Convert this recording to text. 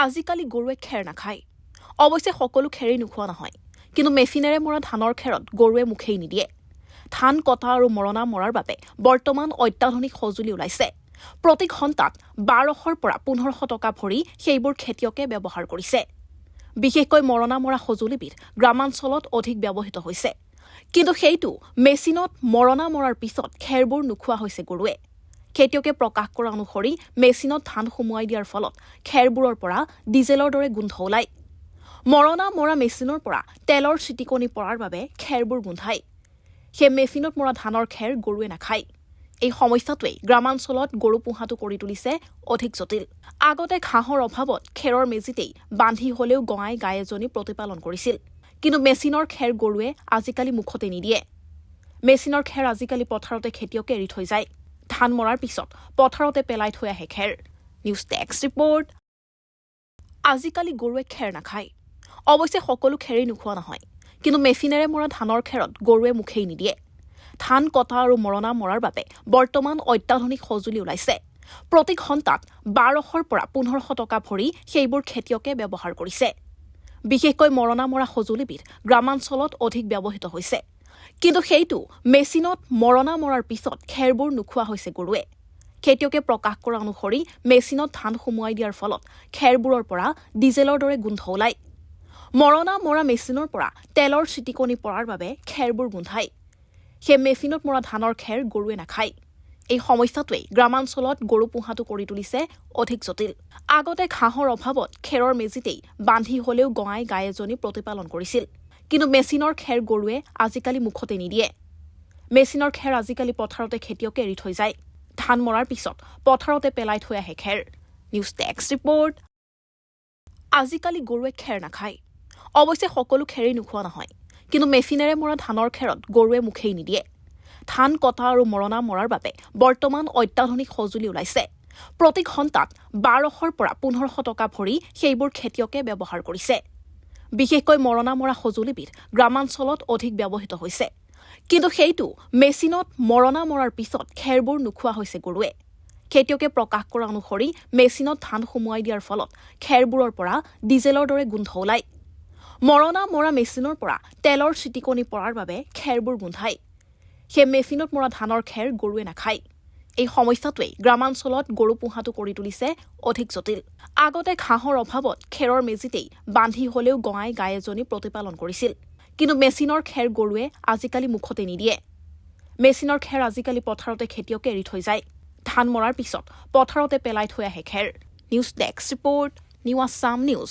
আজিকালি গৰুৱে খেৰ নাখায়। অৱশ্যে সকলো খেৰেই নোখোৱা নহয়। কিন্তু মেচিনেৰে মৰা ধানৰ খেৰত গৰুৱে মুখেই নিদিয়ে। ধান কটা আৰু মৰণা মৰাৰ বাবে বৰ্তমান অত্যাধুনিক সঁজুলি ওলাইছে। প্ৰতি ঘণ্টাত বাৰশৰ পৰা পোন্ধৰশ টকা ভৰি সেইবোৰ খেতিয়কে ব্যৱহাৰ কৰিছে। বিশেষকৈ মৰণা মৰা সঁজুলিবিধ গ্ৰামাঞ্চলত অধিক ব্যৱহৃত হৈছে। কিন্তু সেইটো মেচিনত মৰণা মৰাৰ পিছত খেৰবোৰ নোখোৱা হৈছে গৰুৱে। খেতিয়কে প্ৰকাশ কৰা অনুসৰি মেচিনত ধান সুমুৱাই দিয়াৰ ফলত খেৰবোৰৰ পৰা ডিজেলৰ দৰে গোন্ধ ওলায়। মৰণা মৰা মেচিনৰ পৰা তেলৰ ছিটিকনি পৰাৰ বাবে খেৰবোৰ গোন্ধায়। সেই মেচিনত মৰা ধানৰ খেৰ গৰুৱে নাখায়। এই সমস্যাটোৱে গ্ৰামাঞ্চলত গৰু পোহাটো কৰি তুলিছে অধিক জটিল। আগতে ঘাঁহৰ অভাৱত খেৰৰ মেজিতেই বান্ধি হলেও গঁৱাই গাই এজনী প্ৰতিপালন কৰিছিল। কিন্তু মেচিনৰ খেৰ গৰুৱে আজিকালি মুখতে নিদিয়ে। মেচিনৰ খেৰ আজিকালি পথাৰতে খেতিয়কে এৰি থৈ যায়। ধান মৰাৰ পিছত পথাৰতে পেলাই থৈ আহে খেৰ। নিউজ ডেস্ক ৰিপৰ্ট আজিকালি গৰুৱে খেৰ নাখায়। অৱশ্যে সকলো খেৰেই নোখোৱা নহয়। কিন্তু মেচিনেৰে মৰা ধানৰ খেৰত গৰুৱে মুখেই নিদিয়ে। ধান কটা আৰু মৰণা মৰাৰ বাবে বৰ্তমান অত্যাধুনিক সঁজুলি ওলাইছে। প্ৰতি ঘণ্টাত বাৰশৰ পৰা পোন্ধৰশ টকা ভৰি সেইবোৰ খেতিয়কে ব্যৱহাৰ কৰিছে। বিশেষকৈ মৰণা মৰা সঁজুলিবিধ গ্ৰামাঞ্চলত অধিক ব্যৱহৃত হৈছে। কিন্তু সেইটো মেচিনত মৰণা মৰাৰ পিছত খেৰবোৰ নোখোৱা হৈছে গৰুৱে। খেতিয়কে প্ৰকাশ কৰা অনুসৰি মেচিনত ধান সুমুৱাই দিয়াৰ ফলত খেৰবোৰৰ পৰা ডিজেলৰ দৰে গোন্ধ ওলায়। মৰণা মৰা মেচিনৰ পৰা তেলৰ ছিটিকনি পৰাৰ বাবে খেৰবোৰ গোন্ধায়। সেই মেচিনত মৰা ধানৰ খেৰ গৰুৱে নাখায়। এই সমস্যাটোৱে গ্ৰামাঞ্চলত গৰু পোহাটো কৰি তুলিছে অধিক জটিল। আগতে ঘাঁহৰ অভাৱত খেৰৰ মেজিতেই বান্ধি হলেও গঁৱাই গাই এজনী প্ৰতিপালন কৰিছিল। কিন্তু মেচিনৰ খেৰ গৰুৱে আজিকালি মুখতে নিদিয়ে। মেচিনৰ খেৰ আজিকালি পথাৰতে খেতিয়কে এৰি থৈ যায়। ধান মৰাৰ পিছত পথাৰতে পেলাই থৈ আহে খেৰ। News desk report. আজিকালি গৰুৱে খেৰ নাখায়। অৱশ্যে সকলো খেৰেই নোখোৱা নহয়। কিন্তু মেচিনেৰে মৰা ধানৰ খেৰত গৰুৱে মুখেই নিদিয়ে। ধান কটা আৰু মৰণা মৰাৰ বাবে বৰ্তমান অত্যাধুনিক সঁজুলি ওলাইছে। প্ৰতি ঘণ্টাত বাৰশৰ পৰা পোন্ধৰশ টকা ভৰি সেইবোৰ খেতিয়কে ব্যৱহাৰ কৰিছে। বিশেষকৈ মৰণা মৰা সঁজুলিবিধ গ্ৰামাঞ্চলত অধিক ব্যৱহৃত হৈছে। কিন্তু সেইটো মেচিনত মৰণা মৰাৰ পিছত খেৰবোৰ নোখোৱা হৈছে গৰুৱে। খেতিয়কে প্ৰকাশ কৰা অনুসৰি মেচিনত ধান সুমুৱাই দিয়াৰ ফলত খেৰবোৰৰ পৰা ডিজেলৰ দৰে গোন্ধ ওলায়। মৰণা মৰা মেচিনৰ পৰা তেলৰ ছিটিকনি পৰাৰ বাবে খেৰবোৰ গোন্ধায়। সেই মেচিনত মৰা ধানৰ খেৰ গৰুৱে নাখায়। এই সমস্যাটোৱে গ্ৰামাঞ্চলত গৰু পোহাটো কৰি তুলিছে অধিক জটিল। আগতে ঘাঁহৰ অভাৱত খেৰৰ মেজিতেই বান্ধি হলেও গঁৱাই গাই এজনী প্ৰতিপালন কৰিছিল। কিন্তু মেচিনৰ খেৰ গৰুৱে আজিকালি মুখতে নিদিয়ে। মেচিনৰ খেৰ আজিকালি পথাৰতে খেতিয়কে এৰি থৈ যায়। ধান মৰাৰ পিছত পথাৰতে পেলাই থৈ আহে খেৰ। News desk report new Assam news.